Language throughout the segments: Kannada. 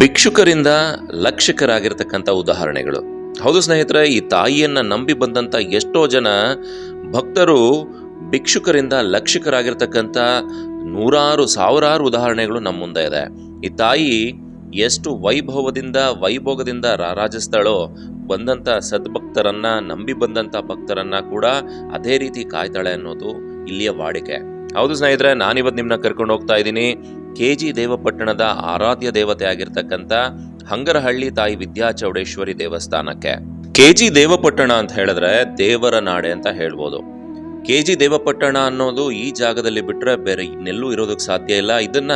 ಭಿಕ್ಷುಕರಿಂದ ಲಕ್ಷಕರಾಗಿರ್ತಕ್ಕಂಥ ಉದಾಹರಣೆಗಳು. ಹೌದು ಸ್ನೇಹಿತರೆ, ಈ ತಾಯಿಯನ್ನ ನಂಬಿ ಬಂದಂತ ಎಷ್ಟೋ ಜನ ಭಕ್ತರು ಭಿಕ್ಷುಕರಿಂದ ಲಕ್ಷಕರಾಗಿರ್ತಕ್ಕಂಥ ನೂರಾರು, ಸಾವಿರಾರು ಉದಾಹರಣೆಗಳು ನಮ್ಮ ಮುಂದೆ ಇದೆ. ಈ ತಾಯಿ ಎಷ್ಟು ವೈಭವದಿಂದ, ವೈಭೋಗದಿಂದ ರಾರಾಜಿಸ್ತಾಳೋ ಬಂದಂತ ಸದ್ಭಕ್ತರನ್ನ, ನಂಬಿ ಬಂದಂತ ಭಕ್ತರನ್ನ ಕೂಡ ಅದೇ ರೀತಿ ಕಾಯ್ತಾಳೆ ಅನ್ನೋದು ಇಲ್ಲಿಯ ವಾಡಿಕೆ. ಹೌದು ಸ್ನೇಹಿತರೆ ನಾನಿವತ್ತು ನಿಮ್ಮನ್ನ ಕರ್ಕೊಂಡು ಹೋಗ್ತಾ ಇದ್ದೀನಿ. ಕೆ ಜಿ ದೇವಪಟ್ಟಣದ ಆರಾಧ್ಯ ದೇವತೆ ಆಗಿರ್ತಕ್ಕಂಥ ಹಂಗರಹಳ್ಳಿ ತಾಯಿ ವಿದ್ಯಾ ಚೌಡೇಶ್ವರಿ ದೇವಸ್ಥಾನಕ್ಕೆ. ಕೆ ಜಿ ದೇವಪಟ್ಟಣ ಅಂತ ಹೇಳಿದ್ರೆ ದೇವರ ನಾಡೆ ಅಂತ ಹೇಳ್ಬೋದು. ಕೆ ಜಿ ದೇವಪಟ್ಟಣ ಅನ್ನೋದು ಈ ಜಾಗದಲ್ಲಿ ಬಿಟ್ಟರೆ ಬೇರೆ ಇನ್ನೆಲ್ಲೂ ಇರೋದಕ್ಕೆ ಸಾಧ್ಯ ಇಲ್ಲ. ಇದನ್ನ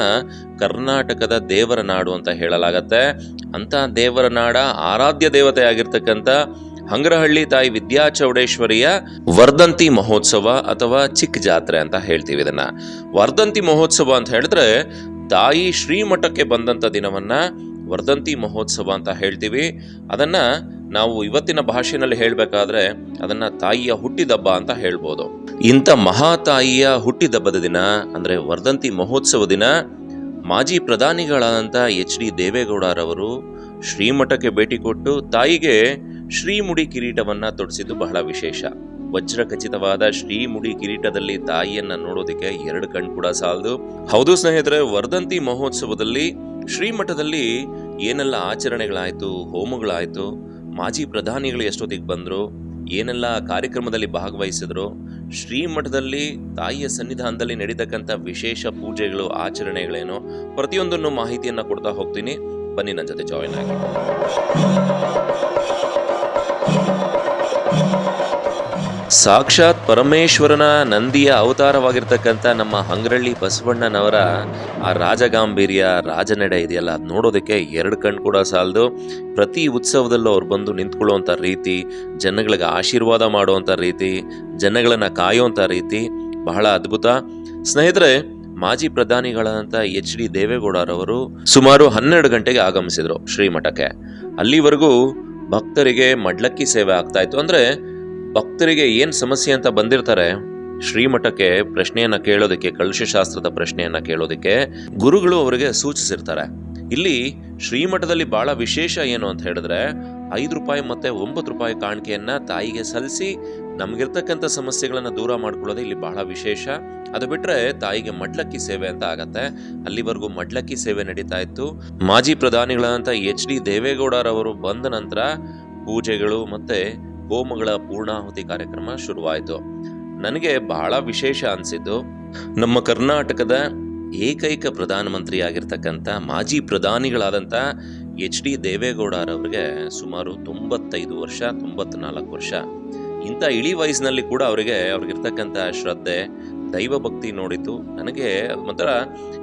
ಕರ್ನಾಟಕದ ದೇವರ ನಾಡು ಅಂತ ಹೇಳಲಾಗತ್ತೆ. ಅಂತ ದೇವರ ನಾಡ ಆರಾಧ್ಯ ದೇವತೆ ಆಗಿರ್ತಕ್ಕಂಥ ಹಂಗರಹಳ್ಳಿ ತಾಯಿ ವಿದ್ಯಾ ಚೌಡೇಶ್ವರಿಯ ವರ್ಧಂತಿ ಮಹೋತ್ಸವ ಅಥವಾ ಚಿಕ್ಕ ಜಾತ್ರೆ ಅಂತ ಹೇಳ್ತೀವಿ ಇದನ್ನ. ವರ್ಧಂತಿ ಮಹೋತ್ಸವ ಅಂತ ಹೇಳಿದ್ರೆ ತಾಯಿ ಶ್ರೀಮಠಕ್ಕೆ ಬಂದಂತ ದಿನವನ್ನ ವರ್ಧಂತಿ ಮಹೋತ್ಸವ ಅಂತ ಹೇಳ್ತೀವಿ. ಅದನ್ನ ನಾವು ಇವತ್ತಿನ ಭಾಷೆನಲ್ಲಿ ಹೇಳಬೇಕಾದ್ರೆ ಅದನ್ನ ತಾಯಿಯ ಹುಟ್ಟಿದಬ್ಬ ಅಂತ ಹೇಳ್ಬೋದು. ಇಂಥ ಮಹಾತಾಯಿಯ ಹುಟ್ಟಿದಬ್ಬದ ದಿನ ಅಂದ್ರೆ ವರ್ಧಂತಿ ಮಹೋತ್ಸವ ದಿನ ಮಾಜಿ ಪ್ರಧಾನಿಗಳಾದಂಥ ಎಚ್ ಡಿ ದೇವೇಗೌಡರವರು ಶ್ರೀಮಠಕ್ಕೆ ಭೇಟಿ ಕೊಟ್ಟು ತಾಯಿಗೆ ಶ್ರೀಮುಡಿ ಕಿರೀಟವನ್ನ ತೊಡಿಸಿದ್ದು ಬಹಳ ವಿಶೇಷ. ವಜ್ರ ಖಚಿತವಾದ ಶ್ರೀಮುಡಿ ಕಿರೀಟದಲ್ಲಿ ತಾಯಿಯನ್ನ ನೋಡೋದಕ್ಕೆ ಎರಡು ಕಣ್ ಕೂಡ ಸಾಲದು. ಹೌದು ಸ್ನೇಹಿತರೆ, ವರ್ಧಂತಿ ಮಹೋತ್ಸವದಲ್ಲಿ ಶ್ರೀಮಠದಲ್ಲಿ ಏನೆಲ್ಲ ಆಚರಣೆಗಳಾಯ್ತು, ಹೋಮಗಳಾಯ್ತು, ಮಾಜಿ ಪ್ರಧಾನಿಗಳು ಎಷ್ಟೊತ್ತಿಗೆ ಬಂದರು, ಏನೆಲ್ಲ ಕಾರ್ಯಕ್ರಮದಲ್ಲಿ ಭಾಗವಹಿಸಿದ್ರು, ಶ್ರೀಮಠದಲ್ಲಿ ತಾಯಿಯ ಸನ್ನಿಧಾನದಲ್ಲಿ ನಡೀತಕ್ಕಂಥ ವಿಶೇಷ ಪೂಜೆಗಳು, ಆಚರಣೆಗಳೇನು ಪ್ರತಿಯೊಂದನ್ನು ಮಾಹಿತಿಯನ್ನು ಕೊಡ್ತಾ ಹೋಗ್ತೀನಿ. ಬನ್ನಿ ನನ್ನ ಜೊತೆ ಜಾಯಿನ್ ಆಗಿ ಸಾಕ್ಷಾತ್ ಪರಮೇಶ್ವರನ ನಂದಿಯ ಅವತಾರವಾಗಿರ್ತಕ್ಕಂಥ ನಮ್ಮ ಹಂಗ್ರಳ್ಳಿ ಬಸವಣ್ಣನವರ ಆ ರಾಜಗಾಂಭೀರ್ಯ, ರಾಜನಡೆ ಇದೆಯಲ್ಲ, ಅದು ನೋಡೋದಕ್ಕೆ ಎರಡು ಕಣ್ಣು ಕೂಡ ಸಾಲದು. ಪ್ರತಿ ಉತ್ಸವದಲ್ಲೂ ಅವ್ರು ಬಂದು ನಿಂತ್ಕೊಳ್ಳುವಂಥ ರೀತಿ, ಜನಗಳಿಗೆ ಆಶೀರ್ವಾದ ಮಾಡುವಂಥ ರೀತಿ, ಜನಗಳನ್ನು ಕಾಯುವಂಥ ರೀತಿ ಬಹಳ ಅದ್ಭುತ. ಸ್ನೇಹಿತರೆ, ಮಾಜಿ ಪ್ರಧಾನಿಗಳಾದಂಥ ಎಚ್ ಡಿ ದೇವೇಗೌಡರವರು ಸುಮಾರು ಹನ್ನೆರಡು ಗಂಟೆಗೆ ಆಗಮಿಸಿದರು ಶ್ರೀಮಠಕ್ಕೆ. ಅಲ್ಲಿವರೆಗೂ ಭಕ್ತರಿಗೆ ಮಡ್ಲಕ್ಕಿ ಸೇವೆ ಆಗ್ತಾ ಇತ್ತು. ಅಂದ್ರೆ ಭಕ್ತರಿಗೆ ಏನು ಸಮಸ್ಯೆ ಅಂತ ಬಂದಿರ್ತಾರೆ, ಶ್ರೀಮಠಕ್ಕೆ ಪ್ರಶ್ನೆಯನ್ನ ಕೇಳೋದಕ್ಕೆ ಕಲಶಶಾಸ್ತ್ರದ ಪ್ರಶ್ನೆಯನ್ನ ಕೇಳೋದಕ್ಕೆ ಗುರುಗಳು ಅವರಿಗೆ ಸೂಚಿಸಿರ್ತಾರೆ. ಇಲ್ಲಿ ಶ್ರೀಮಠದಲ್ಲಿ ಬಹಳ ವಿಶೇಷ ಏನು ಅಂತ ಹೇಳಿದ್ರೆ, ಐದು ರೂಪಾಯಿ ಮತ್ತೆ ಒಂಬತ್ತು ರೂಪಾಯಿ ಕಾಣಿಕೆಯನ್ನ ತಾಯಿಗೆ ಸಲ್ಲಿಸಿ ನಮಗಿರ್ತಕ್ಕಂಥ ಸಮಸ್ಯೆಗಳನ್ನು ದೂರ ಮಾಡ್ಕೊಳ್ಳೋದು ಇಲ್ಲಿ ಬಹಳ ವಿಶೇಷ. ಅದು ಬಿಟ್ರೆ ತಾಯಿಗೆ ಮಡ್ಲಕ್ಕಿ ಸೇವೆ ಅಂತ ಆಗತ್ತೆ. ಅಲ್ಲಿವರೆಗೂ ಮಡ್ಲಕ್ಕಿ ಸೇವೆ ನಡೀತಾ ಇತ್ತು. ಮಾಜಿ ಪ್ರಧಾನಿಗಳಾದಂಥ ಎಚ್ ಡಿ ದೇವೇಗೌಡರವರು ಬಂದ ನಂತರ ಪೂಜೆಗಳು ಮತ್ತೆ ಹೋಮಗಳ ಪೂರ್ಣಾಹುತಿ ಕಾರ್ಯಕ್ರಮ ಶುರುವಾಯಿತು. ನನಗೆ ಬಹಳ ವಿಶೇಷ ಅನಿಸಿದ್ದು, ನಮ್ಮ ಕರ್ನಾಟಕದ ಏಕೈಕ ಪ್ರಧಾನಮಂತ್ರಿ ಆಗಿರ್ತಕ್ಕಂಥ ಮಾಜಿ ಪ್ರಧಾನಿಗಳಾದಂಥ ಎಚ್ ಡಿ ದೇವೇಗೌಡರವ್ರಿಗೆ ಸುಮಾರು ತೊಂಬತ್ತೈದು ವರ್ಷ, ತೊಂಬತ್ನಾಲ್ಕು ವರ್ಷ. ಇಂಥ ಇಳಿ ವಯಸ್ಸಿನಲ್ಲಿ ಕೂಡ ಅವರಿಗೆ, ಅವ್ರಿಗಿರ್ತಕ್ಕಂಥ ಶ್ರದ್ಧೆ ದೈವ ಭಕ್ತಿ ನೋಡಿತು ನನಗೆ ಒಂಥರ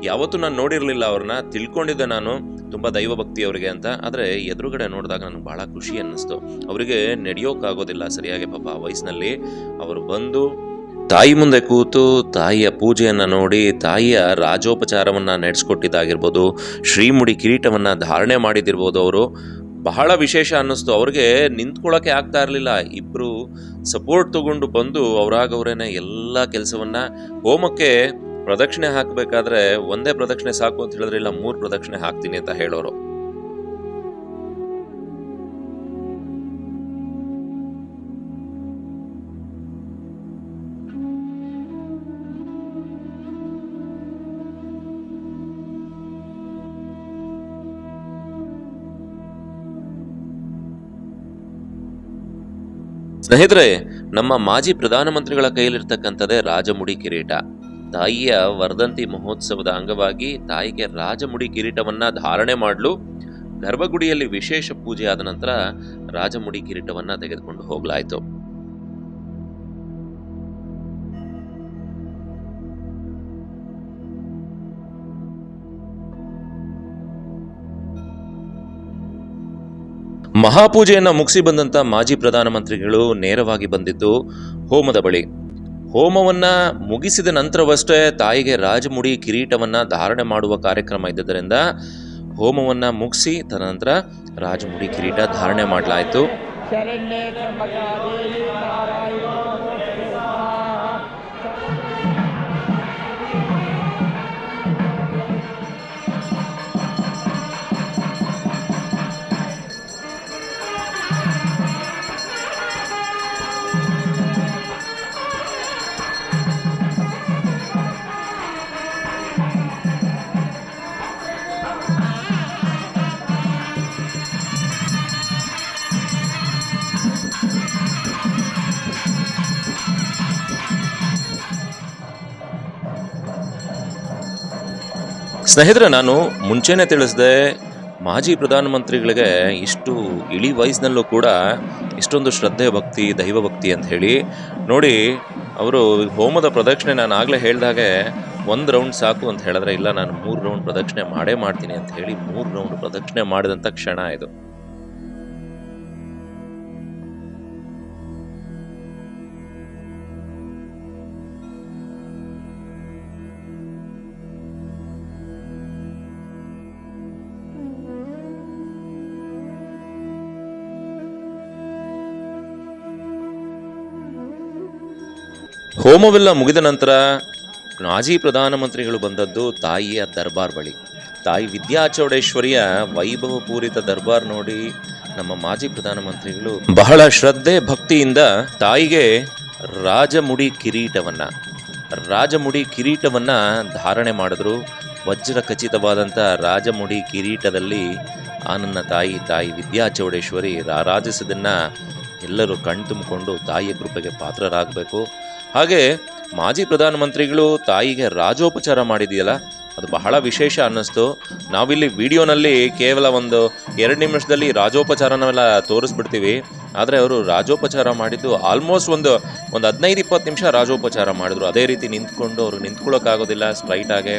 ಯಾವತ್ತೂ ನಾನು ನೋಡಿರಲಿಲ್ಲ ಅವ್ರನ್ನ. ತಿಳ್ಕೊಂಡಿದ್ದೆ ನಾನು. ತುಂಬ ದೈವಭಕ್ತಿ ಅವರಿಗೆ ಅಂತ. ಆದರೆ ಎದುರುಗಡೆ ನೋಡಿದಾಗ ನನಗೆ ಭಾಳ ಖುಷಿ ಅನ್ನಿಸ್ತು. ಅವರಿಗೆ ನಡೆಯೋಕ್ಕಾಗೋದಿಲ್ಲ ಸರಿಯಾಗಿ ಪಾಪ ಆ ವಯಸ್ಸಿನಲ್ಲಿ. ಅವರು ಬಂದು ತಾಯಿ ಮುಂದೆ ಕೂತು ತಾಯಿಯ ಪೂಜೆಯನ್ನು ನೋಡಿ, ತಾಯಿಯ ರಾಜೋಪಚಾರವನ್ನು ನಡೆಸ್ಕೊಟ್ಟಿದ್ದಾಗಿರ್ಬೋದು, ಶ್ರೀಮುಡಿ ಕಿರೀಟವನ್ನು ಧಾರಣೆ ಮಾಡಿದಿರ್ಬೋದು ಅವರು. ಬಹಳ ವಿಶೇಷ ಅನ್ನಿಸ್ತು. ಅವ್ರಿಗೆ ನಿಂತ್ಕೊಳ್ಳೋಕೆ ಆಗ್ತಾ ಇರಲಿಲ್ಲ. ಇಬ್ಬರು ಸಪೋರ್ಟ್ ತಗೊಂಡು ಬಂದು ಅವರಾಗವ್ರೇನೆ ಎಲ್ಲ ಕೆಲಸವನ್ನು ಹೋಮಕ್ಕೆ ಪ್ರದಕ್ಷಿಣೆ ಹಾಕಬೇಕಾದ್ರೆ ಒಂದೇ ಪ್ರದಕ್ಷಿಣೆ ಸಾಕು ಅಂತ ಹೇಳಿದ್ರೆ ಇಲ್ಲ, ಮೂರು ಪ್ರದಕ್ಷಿಣೆ ಹಾಕ್ತೀನಿ ಅಂತ ಹೇಳೋರು. ಸ್ನೇಹಿತರೆ, ನಮ್ಮ ಮಾಜಿ ಪ್ರಧಾನಮಂತ್ರಿಗಳ ಕೈಯಲ್ಲಿರ್ತಕ್ಕಂಥದ್ದೇ ರಾಜಮುಡಿ ಕಿರೀಟ. ತಾಯಿಯ ವರ್ಧಂತಿ ಮಹೋತ್ಸವದ ಅಂಗವಾಗಿ ತಾಯಿಗೆ ರಾಜಮುಡಿ ಕಿರೀಟವನ್ನ ಧಾರಣೆ ಮಾಡಲು. ಗರ್ಭಗುಡಿಯಲ್ಲಿ ವಿಶೇಷ ಪೂಜೆ ಆದ ನಂತರ ರಾಜಮುಡಿ ಕಿರೀಟವನ್ನ ತೆಗೆದುಕೊಂಡು ಹೋಗಲಾಯಿತು. ಮಹಾಪೂಜೆಯನ್ನು ಮುಗಿಸಿ ಬಂದಂತ ಮಾಜಿ ಪ್ರಧಾನಮಂತ್ರಿಗಳು ನೇರವಾಗಿ ಬಂದಿದ್ದು ಹೋಮದ ಬಳಿ. ಹೋಮವನ್ನ ಮುಗಿಸಿದ ನಂತರವಷ್ಟೇ ತಾಯಿಗೆ ರಾಜಮುಡಿ ಕಿರೀಟವನ್ನ ಧಾರಣೆ ಮಾಡುವ ಕಾರ್ಯಕ್ರಮ ಇದ್ದದರಿಂದ ಹೋಮವನ್ನ ಮುಗಿಸಿ ತದನಂತರ ರಾಜಮುಡಿ ಕಿರೀಟ ಧಾರಣೆ ಮಾಡಲಾಯಿತು. ಸ್ನೇಹಿತರೆ, ನಾನು ಮುಂಚೆನೇ ತಿಳಿಸಿದೆ, ಮಾಜಿ ಪ್ರಧಾನಮಂತ್ರಿಗಳಿಗೆ ಇಷ್ಟು ಇಳಿ ವಯಸ್ಸಿನಲ್ಲೂ ಕೂಡ ಇಷ್ಟೊಂದು ಶ್ರದ್ಧೆ, ಭಕ್ತಿ, ದೈವ ಭಕ್ತಿ ಅಂತ ಹೇಳಿ ನೋಡಿ, ಅವರು ಹೋಮದ ಪ್ರದಕ್ಷಿಣೆ ನಾನು ಆಗಲೇ ಹೇಳಿದಾಗೆ ಒಂದು ರೌಂಡ್ ಸಾಕು ಅಂತ ಹೇಳಿದ್ರೆ, ಇಲ್ಲ, ನಾನು ಮೂರು ರೌಂಡ್ ಪ್ರದಕ್ಷಿಣೆ ಮಾಡೇ ಮಾಡ್ತೀನಿ ಅಂತ ಹೇಳಿ ಮೂರು ರೌಂಡ್ ಪ್ರದಕ್ಷಿಣೆ ಮಾಡಿದಂಥ ಕ್ಷಣ ಇದು. ಹೋಮವೆಲ್ಲ ಮುಗಿದ ನಂತರ ಮಾಜಿ ಪ್ರಧಾನಮಂತ್ರಿಗಳು ಬಂದದ್ದು ತಾಯಿಯ ದರ್ಬಾರ್ ಬಳಿ. ತಾಯಿ ವಿದ್ಯಾ ವಿದ್ಯಾಚೌಡೇಶ್ವರಿಯ ವೈಭವಪೂರಿತ ದರ್ಬಾರ್ ನೋಡಿ ನಮ್ಮ ಮಾಜಿ ಪ್ರಧಾನಮಂತ್ರಿಗಳು ಬಹಳ ಶ್ರದ್ಧೆ ಭಕ್ತಿಯಿಂದ ತಾಯಿಗೆ ರಾಜಮುಡಿ ಕಿರೀಟವನ್ನ ರಾಜಮುಡಿ ಕಿರೀಟವನ್ನ ಧಾರಣೆ ಮಾಡಿದ್ರು. ವಜ್ರ ಖಚಿತವಾದಂಥ ರಾಜಮುಡಿ ಕಿರೀಟದಲ್ಲಿ ಆನನ್ನ ತಾಯಿ ತಾಯಿ ತಾಯಿ ವಿದ್ಯಾಚೌಡೇಶ್ವರಿ ರಾರಾಜಿಸೋದನ್ನ ಎಲ್ಲರೂ ಕಣ್ತುಂಬಿಕೊಂಡು ತಾಯಿಯ ಕೃಪೆಗೆ ಪಾತ್ರರಾಗಬೇಕು. ಹಾಗೆ ಮಾಜಿ ಪ್ರಧಾನಮಂತ್ರಿಗಳು ತಾಯಿಗೆ ರಾಜೋಪಚಾರ ಮಾಡಿದೆಯಲ್ಲ, ಅದು ಬಹಳ ವಿಶೇಷ ಅನ್ನಿಸ್ತು. ನಾವಿಲ್ಲಿ ವಿಡಿಯೋನಲ್ಲಿ ಕೇವಲ ಒಂದು ಎರಡು ನಿಮಿಷದಲ್ಲಿ ರಾಜೋಪಚಾರನೆಲ್ಲ ತೋರಿಸ್ಬಿಡ್ತೀವಿ. ಆದರೆ ಅವರು ರಾಜೋಪಚಾರ ಮಾಡಿದ್ದು ಆಲ್ಮೋಸ್ಟ್ ಒಂದು ಒಂದು ಹದಿನೈದು ಇಪ್ಪತ್ತು ನಿಮಿಷ ರಾಜೋಪಚಾರ ಮಾಡಿದ್ರು. ಅದೇ ರೀತಿ ನಿಂತ್ಕೊಂಡು ಅವ್ರಿಗೆ ನಿಂತ್ಕೊಳ್ಳೋಕ್ಕಾಗೋದಿಲ್ಲ ಸ್ಟ್ರೈಟಾಗೆ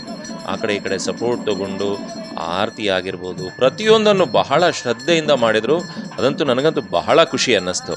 ಆ ಕಡೆ ಈ ಕಡೆ ಸಪೋರ್ಟ್ ತಗೊಂಡು ಆರತಿ ಆಗಿರ್ಬೋದು, ಪ್ರತಿಯೊಂದನ್ನು ಬಹಳ ಶ್ರದ್ಧೆಯಿಂದ ಮಾಡಿದರು. ಅದಂತೂ ನನಗಂತೂ ಬಹಳ ಖುಷಿ ಅನ್ನಿಸ್ತು.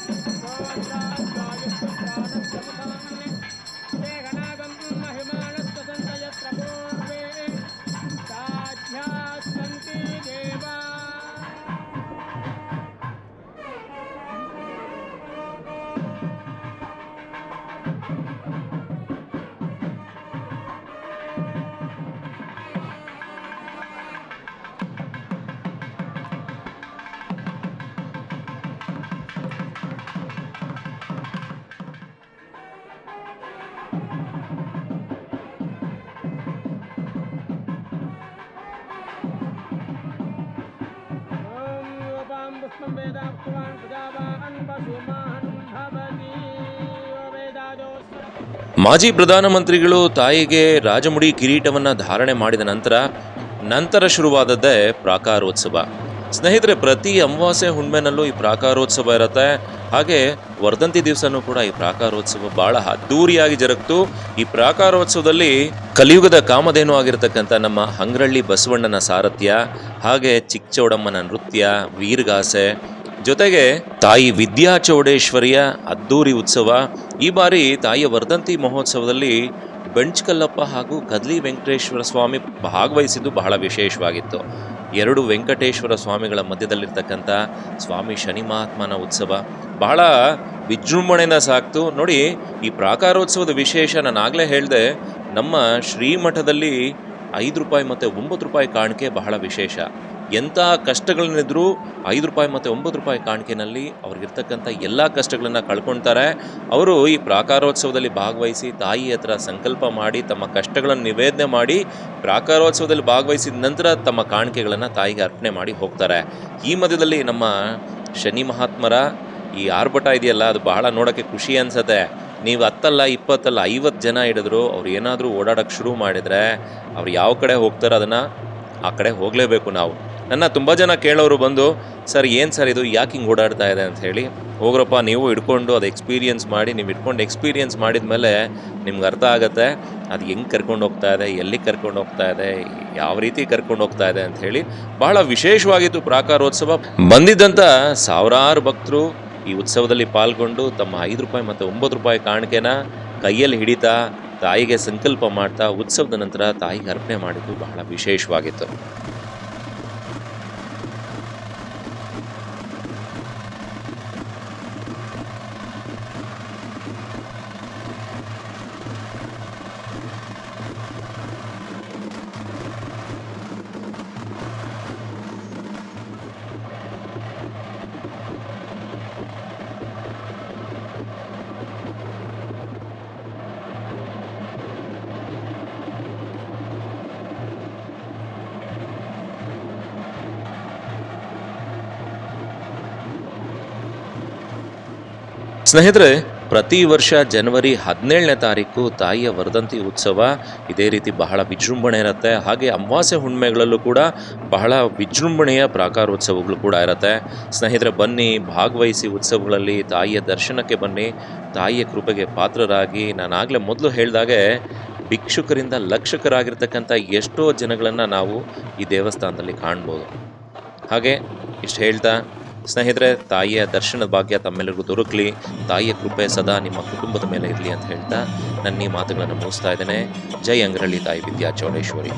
पुष्पं वेदाक्तवान् प्रजावान् पशुमान् भवति वेदाजोऽस्य ಮಾಜಿ ಪ್ರಧಾನಮಂತ್ರಿಗಳು ತಾಯಿಗೆ ರಾಜಮುಡಿ ಕಿರೀಟವನ್ನ ಧಾರಣೆ ಮಾಡಿದ ನಂತರ ನಂತರ ಶುರುವಾದದ್ದೇ ಪ್ರಾಕಾರೋತ್ಸವ ಸ್ನೇಹಿತರೆ ಪ್ರತಿ ಅಮಾವಾಸ್ಯೆ ಹುಣ್ಮೆನಲ್ಲೂ ಈ ಪ್ರಾಕಾರೋತ್ಸವ ಇರುತ್ತೆ ಹಾಗೆ ವರ್ಧಂತಿ ದಿವಸನೂ ಕೂಡ ಈ ಪ್ರಾಕಾರೋತ್ಸವ ಬಹಳ ಅದ್ದೂರಿಯಾಗಿ ಜರುಗ್ತು. ಈ ಪ್ರಾಕಾರೋತ್ಸವದಲ್ಲಿ ಕಲಿಯುಗದ ಕಾಮಧೇನು ಆಗಿರತಕ್ಕಂಥ ನಮ್ಮ ಹಂಗ್ರಳ್ಳಿ ಬಸವಣ್ಣನ ಸಾರಥ್ಯ, ಹಾಗೆ ಚಿಕ್ಕಚೌಡಮ್ಮನ ನೃತ್ಯ, ವೀರಗಾಸೆ, ಜೊತೆಗೆ ತಾಯಿ ವಿದ್ಯಾ ಚೌಡೇಶ್ವರಿಯ ಅದ್ದೂರಿ ಉತ್ಸವ. ಈ ಬಾರಿ ತಾಯಿಯ ವರ್ಧಂತಿ ಮಹೋತ್ಸವದಲ್ಲಿ ಬೆಂಚ್ಕಲ್ಲಪ್ಪ ಹಾಗೂ ಕದ್ಲಿ ವೆಂಕಟೇಶ್ವರ ಸ್ವಾಮಿ ಭಾಗವಹಿಸಿದ್ದು ಬಹಳ ವಿಶೇಷವಾಗಿತ್ತು. ಎರಡು ವೆಂಕಟೇಶ್ವರ ಸ್ವಾಮಿಗಳ ಮಧ್ಯದಲ್ಲಿರ್ತಕ್ಕಂಥ ಸ್ವಾಮಿ ಶನಿ ಮಹಾತ್ಮನ ಉತ್ಸವ. ಬಹಳ ವಿಜೃಂಭಣೆಯಿಂದ ಸಾಕ್ತು. ನೋಡಿ, ಈ ಪ್ರಾಕಾರೋತ್ಸವದ ವಿಶೇಷ ನಾನು ಆಗಲೇ ಹೇಳಿದೆ, ನಮ್ಮ ಶ್ರೀಮಠದಲ್ಲಿ ಐದು ರೂಪಾಯಿ ಮತ್ತು ಒಂಬತ್ತು ರೂಪಾಯಿ ಕಾಣಿಕೆ ಬಹಳ ವಿಶೇಷ. ಎಂಥ ಕಷ್ಟಗಳನ್ನಿದ್ರೂ ಐದು ರೂಪಾಯಿ ಮತ್ತು ಒಂಬತ್ತು ರೂಪಾಯಿ ಕಾಣಿಕೆನಲ್ಲಿ ಅವ್ರಿಗಿರ್ತಕ್ಕಂಥ ಎಲ್ಲ ಕಷ್ಟಗಳನ್ನು ಕಳ್ಕೊಳ್ತಾರೆ ಅವರು ಈ ಪ್ರಾಕಾರೋತ್ಸವದಲ್ಲಿ ಭಾಗವಹಿಸಿ ತಾಯಿ ಹತ್ರ ಸಂಕಲ್ಪ ಮಾಡಿ, ತಮ್ಮ ಕಷ್ಟಗಳನ್ನು ನಿವೇದನೆ ಮಾಡಿ, ಪ್ರಾಕಾರೋತ್ಸವದಲ್ಲಿ ಭಾಗವಹಿಸಿದ ನಂತರ ತಮ್ಮ ಕಾಣಿಕೆಗಳನ್ನು ತಾಯಿಗೆ ಅರ್ಪಣೆ ಮಾಡಿ ಹೋಗ್ತಾರೆ. ಈ ಮಧ್ಯದಲ್ಲಿ ನಮ್ಮ ಶನಿ ಮಹಾತ್ಮರ ಈ ಆರ್ಭಟ ಇದೆಯಲ್ಲ, ಅದು ಬಹಳ ನೋಡೋಕ್ಕೆ ಖುಷಿ ಅನ್ಸತ್ತೆ. ನೀವು ಹತ್ತಲ್ಲ, ಇಪ್ಪತ್ತಲ್ಲ, ಐವತ್ತು ಜನ ಹಿಡಿದ್ರು, ಅವ್ರು ಏನಾದರೂ ಓಡಾಡೋಕ್ಕೆ ಶುರು ಮಾಡಿದರೆ, ಅವ್ರು ಯಾವ ಕಡೆ ಹೋಗ್ತಾರೋ ಅದನ್ನು ಆ ಕಡೆ ಹೋಗಲೇಬೇಕು ನಾವು. ನನ್ನ ತುಂಬ ಜನ ಕೇಳೋರು ಬಂದು, ಸರ್, ಏನು ಸರ್ ಇದು? ಯಾಕೆ ಹಿಂಗೆ ಓಡಾಡ್ತಾ ಇದೆ? ಅಂತ ಹೇಳಿ, ಹೋಗ್ರಪ್ಪ, ನೀವು ಹಿಡ್ಕೊಂಡು ಅದು ಎಕ್ಸ್ಪೀರಿಯನ್ಸ್ ಮಾಡಿ, ನೀವು ಇಟ್ಕೊಂಡು ಎಕ್ಸ್ಪೀರಿಯೆನ್ಸ್ ಮಾಡಿದ ಮೇಲೆ ನಿಮ್ಗೆ ಅರ್ಥ ಆಗುತ್ತೆ. ಅದು ಹೆಂಗೆ ಕರ್ಕೊಂಡು ಹೋಗ್ತಾ ಇದೆ? ಎಲ್ಲಿಗೆ ಕರ್ಕೊಂಡು ಹೋಗ್ತಾ ಇದೆ? ಯಾವ ರೀತಿ ಕರ್ಕೊಂಡು ಹೋಗ್ತಾ ಇದೆ? ಅಂತ ಹೇಳಿ, ಬಹಳ ವಿಶೇಷವಾಗಿತ್ತು ಪ್ರಾಕಾರೋತ್ಸವ. ಬಂದಿದ್ದಂಥ ಸಾವಿರಾರು ಭಕ್ತರು ಈ ಉತ್ಸವದಲ್ಲಿ ಪಾಲ್ಗೊಂಡು, ತಮ್ಮ ಐದು ರೂಪಾಯಿ ಮತ್ತು ಒಂಬತ್ತು ರೂಪಾಯಿ ಕಾಣಿಕೆನ ಕೈಯಲ್ಲಿ ಹಿಡಿತಾ, ತಾಯಿಗೆ ಸಂಕಲ್ಪ ಮಾಡ್ತಾ, ಉತ್ಸವದ ನಂತರ ತಾಯಿಗೆ ಅರ್ಪಣೆ ಮಾಡಿದ್ದು ಬಹಳ ವಿಶೇಷವಾಗಿತ್ತು. ಸ್ನೇಹಿತರೆ, ಪ್ರತಿ ವರ್ಷ ಜನವರಿ ಹದಿನೇಳನೇ ತಾರೀಕು ತಾಯಿಯ ವರ್ಧಂತಿ ಉತ್ಸವ ಇದೇ ರೀತಿ ಬಹಳ ವಿಜೃಂಭಣೆ ಇರುತ್ತೆ. ಹಾಗೆ ಅಮಾವಾಸ್ಯ ಹುಣ್ಣಿಮೆಗಳಲ್ಲೂ ಕೂಡ ಬಹಳ ವಿಜೃಂಭಣೆಯ ಪ್ರಾಕಾರೋತ್ಸವಗಳು ಕೂಡ ಇರುತ್ತೆ. ಸ್ನೇಹಿತರೆ, ಬನ್ನಿ, ಭಾಗವಹಿಸಿ ಉತ್ಸವಗಳಲ್ಲಿ ತಾಯಿಯ ದರ್ಶನಕ್ಕೆ ಬನ್ನಿ. ತಾಯಿಯ ಕೃಪೆಗೆ ಪಾತ್ರರಾಗಿ ನಾನಾಗಲೇ ಮೊದಲು ಹೇಳಿದಾಗೆ ಭಿಕ್ಷುಕರಿಂದ ಲಕ್ಷಕರಾಗಿರ್ತಕ್ಕಂಥ ಎಷ್ಟೋ ಜನಗಳನ್ನು ನಾವು ಈ ದೇವಸ್ಥಾನದಲ್ಲಿ ಕಾಣ್ಬೋದು. ಹಾಗೆ ಇಷ್ಟು ಹೇಳ್ತಾ ಸ್ನೇಹಿತರೆ, ತಾಯಿಯ ದರ್ಶನದ ಭಾಗ್ಯ ತಮ್ಮೆಲ್ಲರಿಗೂ ದೊರಕಲಿ. ತಾಯಿಯ ಕೃಪೆ ಸದಾ ನಿಮ್ಮ ಕುಟುಂಬದ ಮೇಲೆ ಇರಲಿ ಅಂತ ಹೇಳ್ತಾ ನನ್ನ ಈ ಮಾತುಗಳನ್ನು ಮುಗಿಸ್ತಾ ಇದ್ದೇನೆ. ಜೈ ಅಂಗರಳ್ಳಿ ತಾಯಿ ವಿದ್ಯಾ ಚೌಡೇಶ್ವರಿ